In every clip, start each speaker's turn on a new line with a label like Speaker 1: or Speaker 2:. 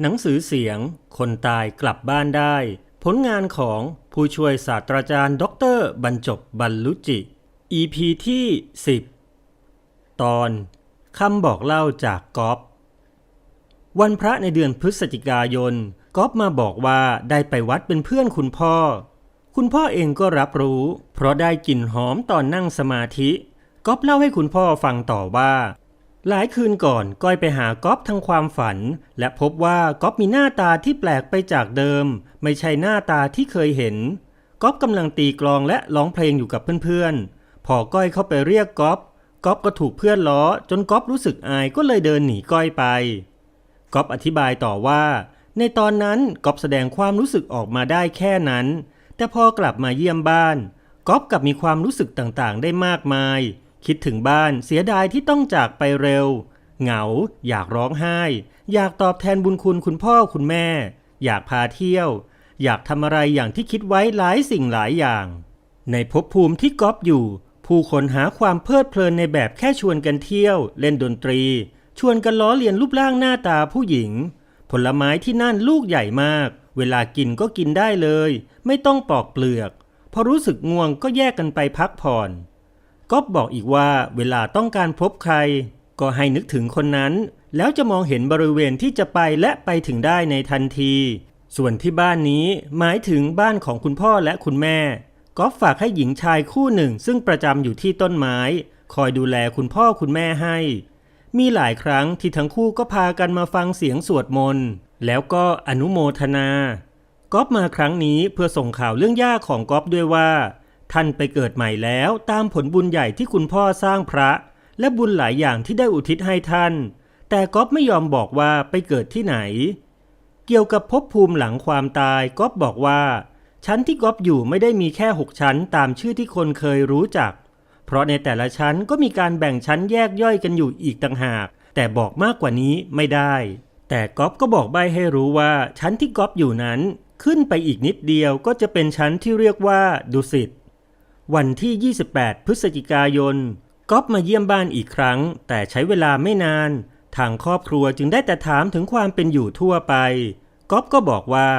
Speaker 1: หนังสือเสียง คนตายกลับบ้านได้ ผลงานของผู้ช่วยศาสตราจารย์ดอกเตอรบรรจบบรรลุจิ EP ที่ 10 ตอนคำบอกเล่าจากก๊อฟวันพระในเดือนพฤศจิกายนก๊อฟมาบอกว่าได้ไปวัดเป็นเพื่อนคุณพ่อ คุณพ่อเองก็รับรู้ เพราะได้กลิ่นหอมตอนนั่งสมาธิก๊อฟเล่าให้คุณพ่อฟังต่อว่า หลายคืนก่อนก้อยไปหาก๊อฟทางความฝัน และพบว่าก๊อฟมีหน้าตาที่แปลกไปจากเดิม ไม่ใช่หน้าตาที่เคยเห็นก๊อฟกำลังตีกลองและร้องเพลงอยู่กับเพื่อนๆ พอก้อยเข้าไปเรียกก๊อฟก๊อฟก็ถูกเพื่อนล้อ จนก๊อฟรู้สึกอายก็เลยเดินหนีก้อยไปก๊อฟอธิบายต่อว่า ในตอนนั้นก๊อฟแสดงความรู้สึกออกมาได้แค่นั้น แต่พอกลับมาเยี่ยมบ้านก๊อฟกลับมีความรู้สึกต่างๆ ได้มากมาย คิดถึงบ้านเสียดายที่ต้องจากไปเร็ว เหงา อยากร้องไห้ อยากตอบแทนบุญคุณคุณพ่อคุณแม่ อยากพาเที่ยว อยากทำอะไรอย่างที่คิดไว้หลายสิ่งหลายอย่าง ในภพภูมิที่ก๊อฟอยู่ ผู้คนหาความเพลิดเพลินในแบบแค่ชวนกันเที่ยว เล่นดนตรี ชวนกันล้อเลียนรูปร่างหน้าตาผู้หญิง ผลไม้ที่นั่นลูกใหญ่มาก เวลากินก็กินได้เลย ไม่ต้องปอกเปลือก พอรู้สึกง่วงก็แยกกันไปพักผ่อน ก๊อฟบอกอีกว่าเวลาต้องการพบใคร ก็ให้นึกถึงคนนั้น แล้วจะมองเห็นบริเวณที่จะไปและไปถึงได้ในทันที ส่วนที่บ้านนี้หมายถึงบ้านของคุณพ่อและคุณแม่ก๊อฟฝากให้หญิงชายคู่หนึ่งซึ่งประจำอยู่ที่ต้นไม้ คอยดูแลคุณพ่อคุณแม่ให้ มีหลายครั้งที่ทั้งคู่ก็พากันมาฟังเสียงสวดมนต์แล้วก็อนุโมทนาก๊อฟมาครั้งนี้เพื่อส่งข่าวเรื่องย่าของก๊อฟด้วยว่า ท่านไปเกิดใหม่แล้วตามผลบุญใหญ่ที่คุณพ่อสร้างพระ และบุญหลายอย่างที่ได้อุทิศให้ท่าน แต่ก๊อฟไม่ยอมบอกว่าไปเกิดที่ไหน เกี่ยวกับภพภูมิหลังความตายก๊อฟบอกว่า ชั้นที่ก๊อฟอยู่ไม่ได้มีแค่หกชั้นตามชื่อที่คนเคยรู้จัก เพราะในแต่ละชั้นก็มีการแบ่งชั้นแยกย่อยกันอยู่อีกต่างหาก แต่บอกมากกว่านี้ไม่ได้ แต่ก๊อฟก็บอกใบให้รู้ว่าชั้นที่ก๊อฟอยู่นั้น ขึ้นไปอีกนิดเดียวก็จะเป็นชั้นที่เรียกว่าดุสิต วันที่ 28 พฤศจิกายนก๊อฟมาเยี่ยมบ้านอีกครั้ง แต่ใช้เวลาไม่นาน ทางครอบครัวจึงได้แต่ถามถึงความเป็นอยู่ทั่วไปก๊อฟก็บอกว่า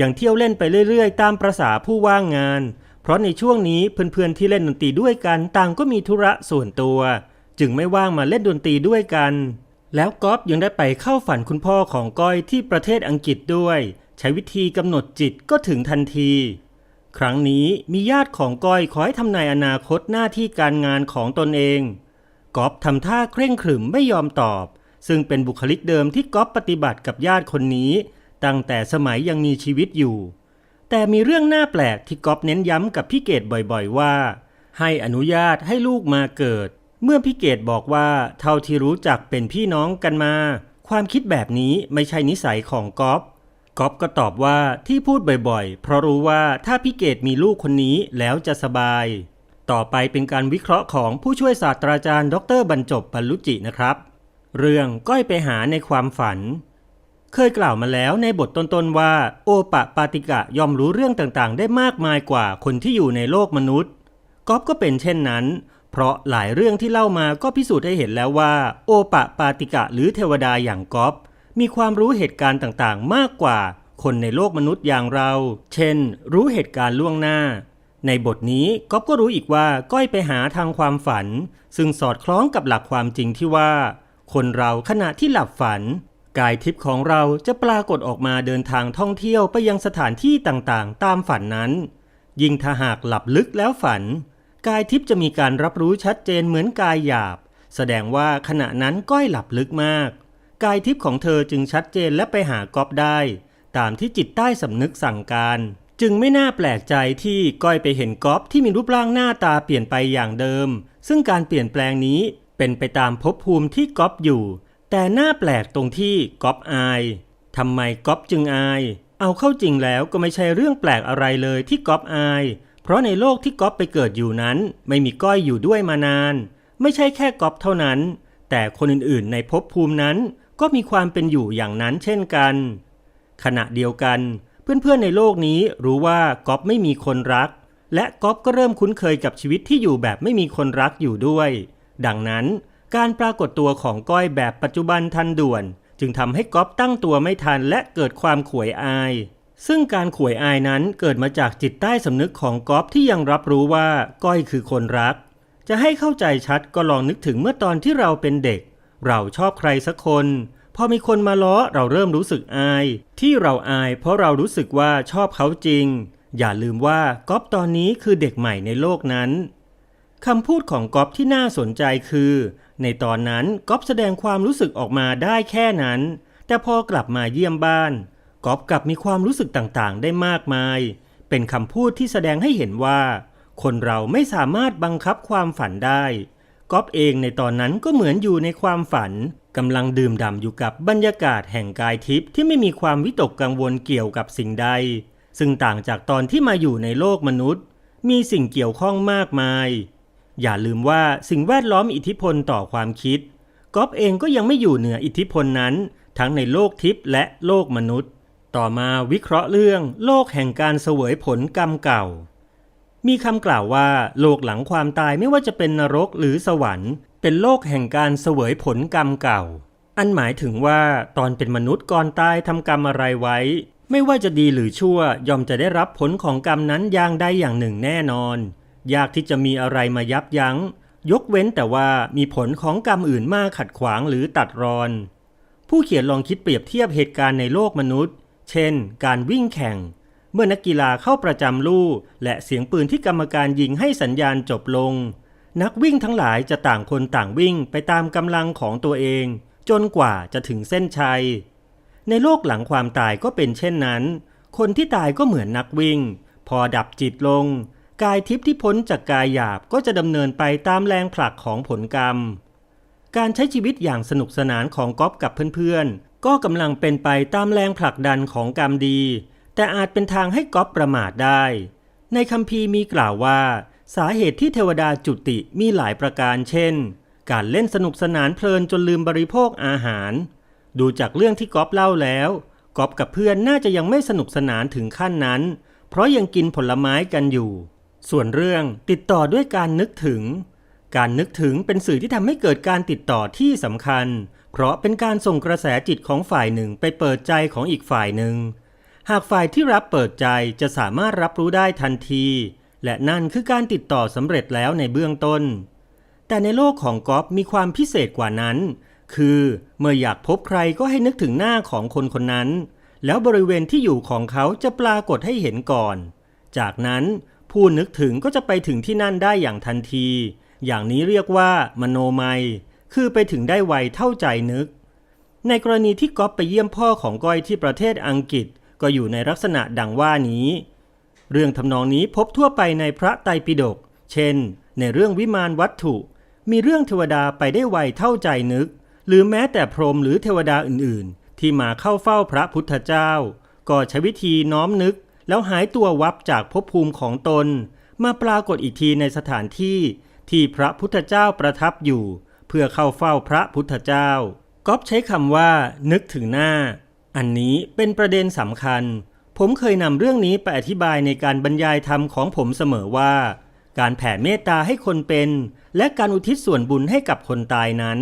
Speaker 1: ยังเที่ยวเล่นไปเรื่อยๆ ตามประษาผู้ว่างงาน เพราะในช่วงนี้เพื่อนๆที่เล่นดนตรีด้วยกันต่างก็มีธุระส่วนตัว จึงไม่ว่างมาเล่นดนตรีด้วยกัน แล้วก๊อฟยังได้ไปเข้าฝันคุณพ่อของก้อยที่ประเทศอังกฤษด้วย ใช้วิธีกำหนดจิตก็ถึงทันที ครั้งนี้มีญาติของก้อยขอให้ทำนายอนาคตหน้าที่การงานของตนเองก๊อฟทำท่าเคร่งขรึมไม่ยอมตอบ ซึ่งเป็นบุคลิกเดิมที่ก๊อฟปฏิบัติกับญาติคนนี้ ตั้งแต่สมัยยังมีชีวิตอยู่ แต่มีเรื่องน่าแปลกที่ก๊อฟเน้นย้ำกับพี่เกดบ่อยๆว่า ให้อนุญาตให้ลูกมาเกิด เมื่อพี่เกดบอกว่าเท่าที่รู้จักเป็นพี่น้องกันมา ความคิดแบบนี้ไม่ใช่นิสัยของก๊อฟ ก๊อฟก็ตอบว่าที่พูดบ่อยๆ เพราะรู้ว่าถ้าพี่เกดมีลูกคนนี้แล้วจะสบาย ต่อไปเป็นการวิเคราะห์ของผู้ช่วยศาสตราจารย์ ดรบรรจบบรรลุจินะครับ เรื่องก้อยไปหาในความฝัน เคยกล่าวมาแล้วในบทต้นๆว่า โอปะปาติกะยอมรู้เรื่องต่างๆ ได้มากมายกว่าคนที่อยู่ในโลกมนุษย์ก๊อฟก็เป็นเช่นนั้น เพราะหลายเรื่องที่เล่ามาก็พิสูจน์ให้เห็นแล้วว่า โอปะปาติกะหรือเทวดาอย่างก๊อฟ มีความรู้เหตุการณ์ต่างๆ มากกว่าคนในโลกมนุษย์อย่างเรา เช่น รู้เหตุการณ์ล่วงหน้า ในบทนี้ก๊อฟก็รู้อีกว่าก้อยไปหาทางความฝัน ซึ่งสอดคล้องกับหลักความจริงที่ว่า คนเราขณะที่หลับฝัน กายทิพย์ของเราจะปรากฏออกมาเดินทางท่องเที่ยวไปยังสถานที่ต่างๆ ตามฝันนั้น ยิ่งถ้าหากหลับลึกแล้วฝัน กายทิพย์จะมีการรับรู้ชัดเจนเหมือนกายหยาบ แสดงว่าขณะนั้นก้อยหลับลึกมาก กายทิพย์ของเธอจึงชัดเจนและไปหาก๊อฟได้ ตามที่จิตใต้สำนึกสั่งการ จึงไม่น่าแปลกใจที่ก้อยไปเห็นก๊อฟที่มีรูปร่างหน้าตาเปลี่ยนไปอย่างเดิม ซึ่งการเปลี่ยนแปลงนี้เป็นไปตามภพภูมิที่ก๊อฟอยู่ แต่น่าแปลกตรงที่ก๊อฟอายทำไมก๊อฟจึงอาย เอาเข้าจริงแล้วก็ไม่ใช่เรื่องแปลกอะไรเลยที่ก๊อฟอาย เพราะในโลกที่ก๊อฟไปเกิดอยู่นั้น ไม่มีก้อยอยู่ด้วยมานาน ไม่ใช่แค่ก๊อฟเท่านั้น แต่คนอื่นๆ ในภพภูมินั้น ก็มีความเป็นอยู่อย่างนั้นเช่นกัน ขณะเดียวกัน เพื่อนๆในโลกนี้รู้ว่าก๊อฟไม่มีคนรัก และก๊อฟก็เริ่มคุ้นเคยกับชีวิตที่อยู่แบบไม่มีคนรักอยู่ด้วย ดังนั้น การปรากฏตัวของก้อยแบบปัจจุบันทันด่วน จึงทำให้ก๊อฟตั้งตัวไม่ทันและเกิดความขวยอายซึ่งการขวยอายนั้นเกิดมาจากจิตใต้สำนึกของก๊อฟที่ยังรับรู้ว่าก้อยคือคนรัก จะให้เข้าใจชัดก็ลองนึกถึงเมื่อตอนที่เราเป็นเด็ก เราชอบใครสักคน พอมีคนมาล้อเราเริ่มรู้สึกอาย ที่เราอายเพราะเรารู้สึกว่าชอบเขาจริง อย่าลืมว่าก๊อฟตอนนี้คือเด็กใหม่ในโลกนั้นคำพูดของก๊อฟที่น่าสนใจคือ ในตอนนั้นก๊อฟแสดงความรู้สึกออกมาได้แค่นั้น แต่พอกลับมาเยี่ยมบ้านก๊อฟกลับมีความรู้สึกต่างๆ ได้มากมาย เป็นคำพูดที่แสดงให้เห็นว่า คนเราไม่สามารถบังคับความฝันได้ ก๊อฟเองในตอนนั้นก็เหมือนอยู่ในความฝันกำลังดื่มด่ำอยู่กับบรรยากาศแห่งกายทิพย์ที่ไม่มีความวิตกกังวลเกี่ยวกับสิ่งใด ซึ่งต่างจากตอนที่มาอยู่ในโลกมนุษย์ มีสิ่งเกี่ยวข้องมากมาย อย่าลืมว่าสิ่งแวดล้อมอิทธิพลต่อความคิดก๊อฟเองก็ยังไม่อยู่เหนืออิทธิพลนั้น ทั้งในโลกทิพย์และโลกมนุษย์ ต่อมาวิเคราะห์เรื่องโลกแห่งการเสวยผลกรรมเก่า มีคำกล่าวว่าโลกหลังความตายไม่ว่าจะเป็นนรกหรือสวรรค์ เป็นโลกแห่งการเสวยผลกรรมเก่า อันหมายถึงว่าตอนเป็นมนุษย์ก่อนตายทำกรรมอะไรไว้ ไม่ว่าจะดีหรือชั่ว ย่อมจะได้รับผลของกรรมนั้นอย่างใดอย่างหนึ่งแน่นอน ยากที่จะมีอะไรมายับยัง้ง ยกเว้นแต่ว่ามีผลของกรรมอื่นมาขัดขวางหรือตัดรอน ผู้เขียนลองคิดเปรียบเทียบเหตุการณ์ในโลกมนุษย์ เช่น การวิ่งแข่ง เมื่อนักกีฬาเข้าประจำลู่และเสียงปืนที่กรรมการยิงให้สัญญาณจบลง นักวิ่งทั้งหลายจะต่างคนต่างวิ่งไปตามกำลังของตัวเอง จนกว่าจะถึงเส้นชัย ในโลกหลังความตายก็เป็นเช่นนั้น คนที่ตายก็เหมือนนักวิ่ง พอดับจิตลง กายทิพย์ที่พ้นจากกายหยาบก็จะดำเนินไปตามแรงผลักของผลกรรม การใช้ชีวิตอย่างสนุกสนานของก๊อฟกับเพื่อนๆก็กำลังเป็นไปตามแรงผลักดันของกรรมดี แต่อาจเป็นทางให้ก๊อฟประมาทได้ ในคัมภีร์มีกล่าวว่า สาเหตุที่เทวดาจุติมีหลายประการเช่น การเล่นสนุกสนานเพลินจนลืมบริโภคอาหาร ดูจากเรื่องที่ก๊อฟเล่าแล้วก๊อฟกับเพื่อนน่าจะยังไม่สนุกสนานถึงขั้นนั้น เพราะยังกินผลไม้กันอยู่ ส่วนเรื่องติดต่อด้วยการนึกถึง การนึกถึงเป็นสื่อที่ทำให้เกิดการติดต่อที่สำคัญ เพราะเป็นการส่งกระแสจิตของฝ่ายหนึ่งไปเปิดใจของอีกฝ่ายหนึ่ง หากฝ่ายที่รับเปิดใจจะสามารถรับรู้ได้ทันที และนั่นคือการติดต่อสำเร็จแล้วในเบื้องต้น แต่ในโลกของก๊อฟมีความพิเศษกว่านั้น คือเมื่ออยากพบใครก็ให้นึกถึงหน้าของคนคนนั้น แล้วบริเวณที่อยู่ของเขาจะปรากฏให้เห็นก่อน จากนั้นผู้นึกถึงก็จะไปถึงที่นั่นได้อย่างทันที อย่างนี้เรียกว่า มโนมัย คือไปถึงได้ไวเท่าใจนึก ในกรณีที่ก๊อฟไปเยี่ยมพ่อของก้อยที่ประเทศอังกฤษ ก็อยู่ในลักษณะดังว่านี้ เรื่องทำนองนี้พบทั่วไปในพระไตรปิฎกเช่น ในเรื่องวิมานวัตถุ มีเรื่องเทวดาไปได้ไวเท่าใจนึก หรือแม้แต่พรหมหรือเทวดาอื่นๆ ที่มาเข้าเฝ้าพระพุทธเจ้า ก็ใช้วิธีน้อมนึก แล้วหายตัววับจากภพภูมิของตน มาปรากฏอีกทีในสถานที่ที่พระพุทธเจ้าประทับอยู่ เพื่อเข้าเฝ้าพระพุทธเจ้าก๊อฟใช้คำว่า นึกถึงหน้า อันนี้เป็นประเด็นสำคัญ ผมเคยนำเรื่องนี้ไปอธิบายในการบรรยายธรรมของผมเสมอว่า การแผ่เมตตาให้คนเป็น และการอุทิศส่วนบุญให้กับคนตายนั้น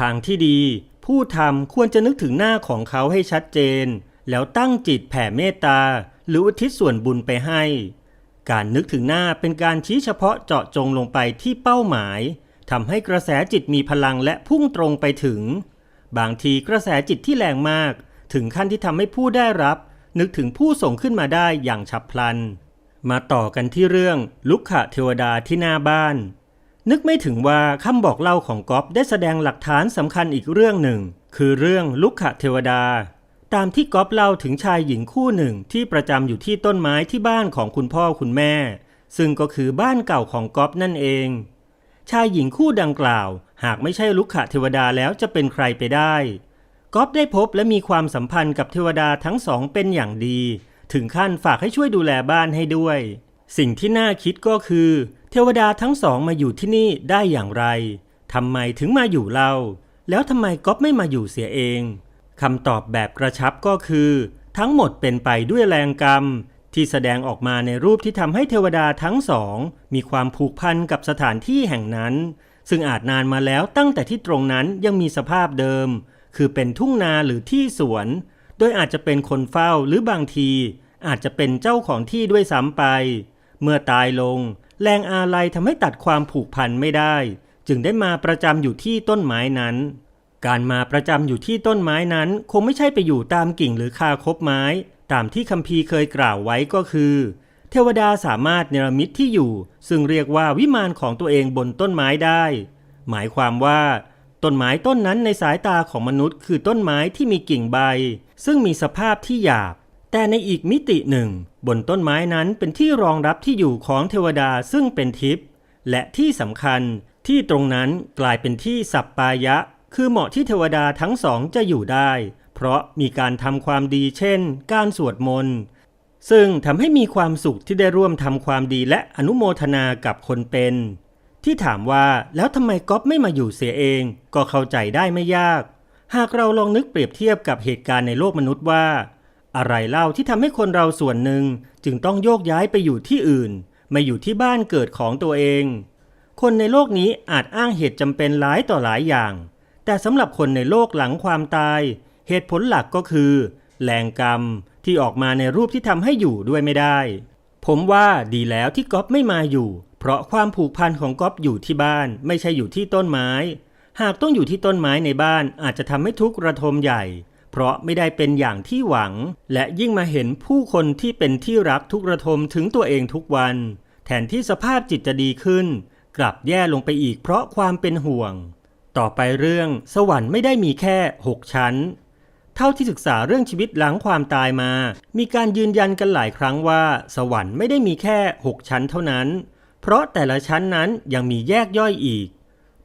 Speaker 1: ทางที่ดี ผู้ทำควรจะนึกถึงหน้าของเขาให้ชัดเจน แล้วตั้งจิตแผ่เมตตา หรืออุทิศส่วนบุญไปให้ การนึกถึงหน้าเป็นการชี้เฉพาะเจาะจงลงไปที่เป้าหมายทำให้กระแสจิตมีพลังและพุ่งตรงไปถึง บางทีกระแสจิตที่แรงมาก ถึงขั้นที่ทำให้ผู้ได้รับ นึกถึงผู้ส่งขึ้นมาได้อย่างฉับพลัน มาต่อกันที่เรื่องลุกขะเทวดาที่หน้าบ้าน นึกไม่ถึงว่าคำบอกเล่าของก๊อฟได้แสดงหลักฐานสำคัญอีกเรื่องหนึ่ง คือเรื่องลุกขะเทวดา ตามที่ก๊อฟเล่าถึงชายหญิงคู่หนึ่งที่ประจำอยู่ที่ต้นไม้ที่บ้านของคุณพ่อคุณแม่ ซึ่งก็คือบ้านเก่าของก๊อฟนั่นเองชายหญิงคู่ดังกล่าว หากไม่ใช่ลุกขะเทวดาแล้วจะเป็นใครไปได้ ก๊อฟได้พบและมีความสัมพันธ์กับเทวดาทั้งสองเป็นอย่างดี ถึงขั้นฝากให้ช่วยดูแลบ้านให้ด้วย สิ่งที่น่าคิดก็คือ เทวดาทั้งสองมาอยู่ที่นี่ได้อย่างไรทำไมถึงมาอยู่เล่าแล้วทำไมก๊อฟไม่มาอยู่เสียเองคำตอบแบบกระชับก็คือ ทั้งหมดเป็นไปด้วยแรงกรรม ที่แสดงออกมาในรูปที่ทำให้เทวดาทั้งสอง มีความผูกพันกับสถานที่แห่งนั้น ซึ่งอาจนานมาแล้วตั้งแต่ที่ตรงนั้นยังมีสภาพเดิม คือเป็นทุ่งนาหรือที่สวน โดยอาจจะเป็นคนเฝ้าหรือบางที อาจจะเป็นเจ้าของที่ด้วยซ้ำไป เมื่อตายลง แรงอาลัยทำให้ตัดความผูกพันไม่ได้ จึงได้มาประจำอยู่ที่ต้นไม้นั้น การมาประจำอยู่ที่ต้นไม้นั้น คงไม่ใช่ไปอยู่ตามกิ่งหรือคาคบไม้ ตามที่คัมภีร์เคยกล่าวไว้ก็คือ เทวดาสามารถเนรมิตที่อยู่ ซึ่งเรียกว่าวิมานของตัวเองบนต้นไม้ได้ หมายความว่า ต้นไม้ต้นนั้นในสายตาของมนุษย์ คือต้นไม้ที่มีกิ่งใบ ซึ่งมีสภาพที่หยาบ แต่ในอีกมิติหนึ่ง บนต้นไม้นั้นเป็นที่รองรับที่อยู่ของเทวดาซึ่งเป็นทิพย์และที่สำคัญที่ตรงนั้นกลายเป็นที่สัปปายะ คือเหมาะที่เทวดาทั้งสองจะอยู่ได้ เพราะมีการทำความดีเช่น การสวดมนต์ซึ่งทำให้มีความสุขที่ได้ร่วมทำความดีและอนุโมทนากับคนเป็น ที่ถามว่าแล้วทำไมก๊อฟไม่มาอยู่เสียเอง ก็เข้าใจได้ไม่ยาก หากเราลองนึกเปรียบเทียบกับเหตุการณ์ในโลกมนุษย์ว่า อะไรเล่าที่ทำให้คนเราส่วนหนึ่งจึงต้องโยกย้ายไปอยู่ที่อื่นไม่อยู่ที่บ้านเกิดของตัวเอง คนในโลกนี้อาจอ้างเหตุจำเป็นหลายต่อหลายอย่าง แต่สำหรับคนในโลกหลังความตาย เหตุผลหลักก็คือแรงกรรมที่ออกมาในรูปที่ทำให้อยู่ด้วยไม่ได้ ผมว่าดีแล้วที่ก๊อฟไม่มาอยู่ เพราะความผูกพันของก๊อฟอยู่ที่บ้านไม่ใช่อยู่ที่ต้นไม้ หากต้องอยู่ที่ต้นไม้ในบ้านอาจจะทำให้ทุกข์ระทมใหญ่ เพราะไม่ได้เป็นอย่างที่หวัง และยิ่งมาเห็นผู้คนที่เป็นที่รักทุกข์ระทมถึงตัวเองทุกวัน แทนที่สภาพจิตจะดีขึ้น กลับแย่ลงไปอีกเพราะความเป็นห่วง ต่อไปเรื่องสวรรค์ไม่ได้มีแค่ 6 ชั้นเท่าที่ศึกษาเรื่องชีวิตหลังความตายมา มีการยืนยันกันหลายครั้งว่า สวรรค์ไม่ได้มีแค่ 6 ชั้นเท่านั้น เพราะแต่ละชั้นนั้นยังมีแยกย่อยอีก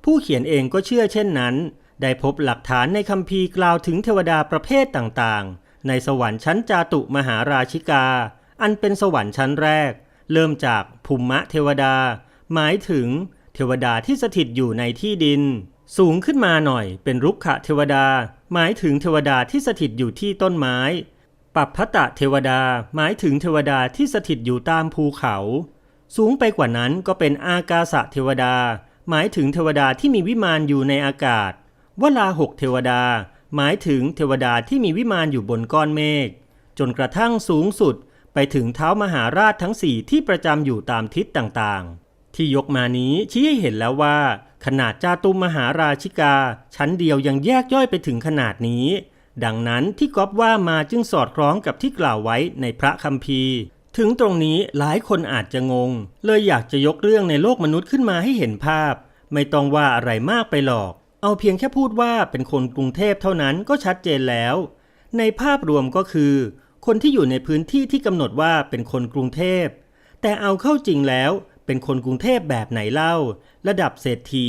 Speaker 1: ผู้เขียนเองก็เชื่อเช่นนั้น ได้พบหลักฐานในคัมภีกล่าวถึงเทวดาประเภทต่างๆ ในสวรรค์ชั้นจาตุมหาราชิกา อันเป็นสวรรค์ชั้นแรก เริ่มจากภูมะเทวดา หมายถึง เทวดาที่สถิตอยู่ในที่ดิน สูงขึ้นมาหน่อยเป็นรุกขะเทวดา หมายถึงเทวดาที่สถิตอยู่ที่ต้นไม้ปัปพตะเทวดาหมายถึงเทวดาที่สถิตอยู่ตามภูเขา สูงไปกว่านั้นก็เป็นอากาสะเทวดา หมายถึงเทวดาที่มีวิมานอยู่ในอากาศ วลาหกเทวดา หมายถึงเทวดาที่มีวิมานอยู่บนก้อนเมฆ จนกระทั่งสูงสุดไปถึงเท้ามหาราชทั้งสี่ที่ประจำอยู่ตามทิศต่างๆ ที่ยกมานี้ชี้ให้เห็นแล้วว่า ขนาดจาตุมหาราชิกา ชั้นเดียวยังแยกย่อยไปถึงขนาดนี้ ดังนั้นที่ก๊อฟว่ามาจึงสอดคล้องกับที่กล่าวไว้ในพระคัมภีร์ ถึงตรงนี้หลายคนอาจจะงง เลยอยากจะยกเรื่องในโลกมนุษย์ขึ้นมาให้เห็นภาพ ไม่ต้องว่าอะไรมากไปหรอก เอาเพียงแค่พูดว่าเป็นคนกรุงเทพเท่านั้นก็ชัดเจนแล้ว ในภาพรวมก็คือ คนที่อยู่ในพื้นที่ที่กำหนดว่าเป็นคนกรุงเทพ แต่เอาเข้าจริงแล้ว เป็นคนกรุงเทพแบบไหนเล่า ระดับเศรษฐี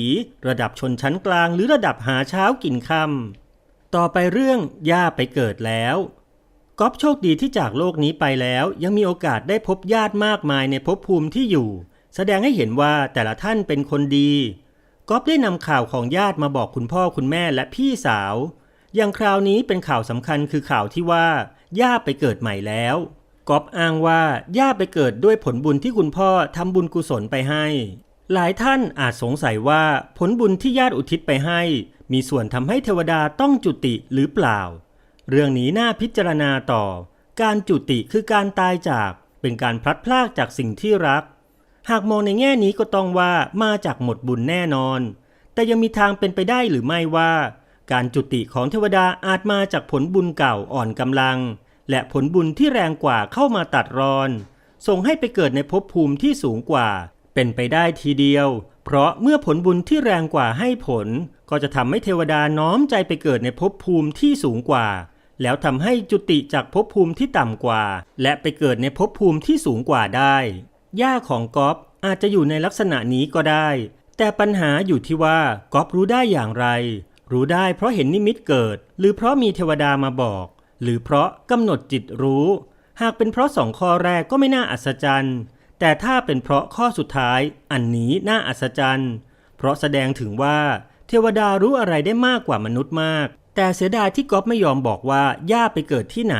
Speaker 1: ระดับชนชั้นกลาง หรือระดับหาเช้ากินค่ำต่อไปเรื่องย่าไปเกิดแล้ว ก๊อฟโชคดีที่จากโลกนี้ไปแล้วยังมีโอกาสได้พบญาติมากมายในภพภูมิที่อยู่ แสดงให้เห็นว่าแต่ละท่านเป็นคนดีก๊อฟได้นำข่าวของญาติมาบอกคุณพ่อคุณแม่และพี่สาว อย่างคราวนี้เป็นข่าวสำคัญคือข่าวที่ว่าย่าไปเกิดใหม่แล้วก๊อฟอ้างว่าย่าไปเกิดด้วยผลบุญที่คุณพ่อทำบุญกุศลไปให้ หลายท่านอาจสงสัยว่าผลบุญที่ญาติอุทิศไปให้ มีส่วนทำให้เทวดาต้องจุติหรือเปล่า เรื่องนี้น่าพิจารณาต่อ การจุติคือการตายจากเป็นการพลัดพรากจากสิ่งที่รัก หากมองในแง่นี้ก็ต้องว่ามาจากหมดบุญแน่นอน แต่ยังมีทางเป็นไปได้หรือไม่ว่า การจุติของเทวดาอาจมาจากผลบุญเก่าอ่อนกำลัง และผลบุญที่แรงกว่าเข้ามาตัดรอน ส่งให้ไปเกิดในภพภูมิที่สูงกว่า เป็นไปได้ทีเดียว เพราะเมื่อผลบุญที่แรงกว่าให้ผล ก็จะทำให้เทวดาน้อมใจไปเกิดในภพภูมิที่สูงกว่า แล้วทำให้จุติจากภพภูมิที่ต่ำกว่า และไปเกิดในภพภูมิที่สูงกว่าได้ ย่าของก๊อฟอาจจะอยู่ในลักษณะนี้ก็ได้ แต่ปัญหาอยู่ที่ว่าก๊อฟรู้ได้อย่างไร รู้ได้เพราะเห็นนิมิตเกิด หรือเพราะมีเทวดามาบอก หรือเพราะกำหนดจิตรู้ หากเป็นเพราะสองข้อแรกก็ไม่น่าอัศจรรย์ แต่ถ้าเป็นเพราะข้อสุดท้าย อันนี้น่าอัศจรรย์ เพราะแสดงถึงว่าเทวดารู้อะไรได้มากกว่ามนุษย์มาก แต่เสียดายที่ก๊อฟไม่ยอมบอกว่าย่าไปเกิดที่ไหน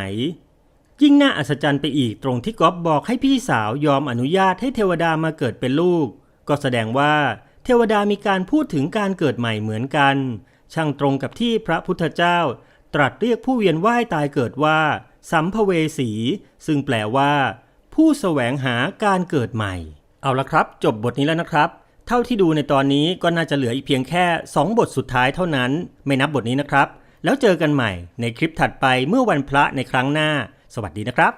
Speaker 1: ยิ่งน่าอัศจรรย์ไปอีกตรงที่ก๊อฟบอกให้พี่สาวยอมอนุญาตให้เทวดามาเกิดเป็นลูก ก็แสดงว่า เทวดามีการพูดถึงการเกิดใหม่เหมือนกัน ช่างตรงกับที่พระพุทธเจ้า ตรัสเรียกผู้เวียนว่ายตายเกิดว่า สัมภเวสี ซึ่งแปลว่า ผู้แสวงหาการเกิดใหม่ เอาละครับ จบบทนี้แล้วนะครับเท่าที่ดูในตอนนี้ก็น่าจะเหลืออีกเพียงแค่ 2 บทสุดท้ายเท่านั้น ไม่นับบทนี้นะครับ แล้วเจอกันใหม่ในคลิปถัดไปเมื่อวันพระในครั้งหน้า สวัสดีนะครับ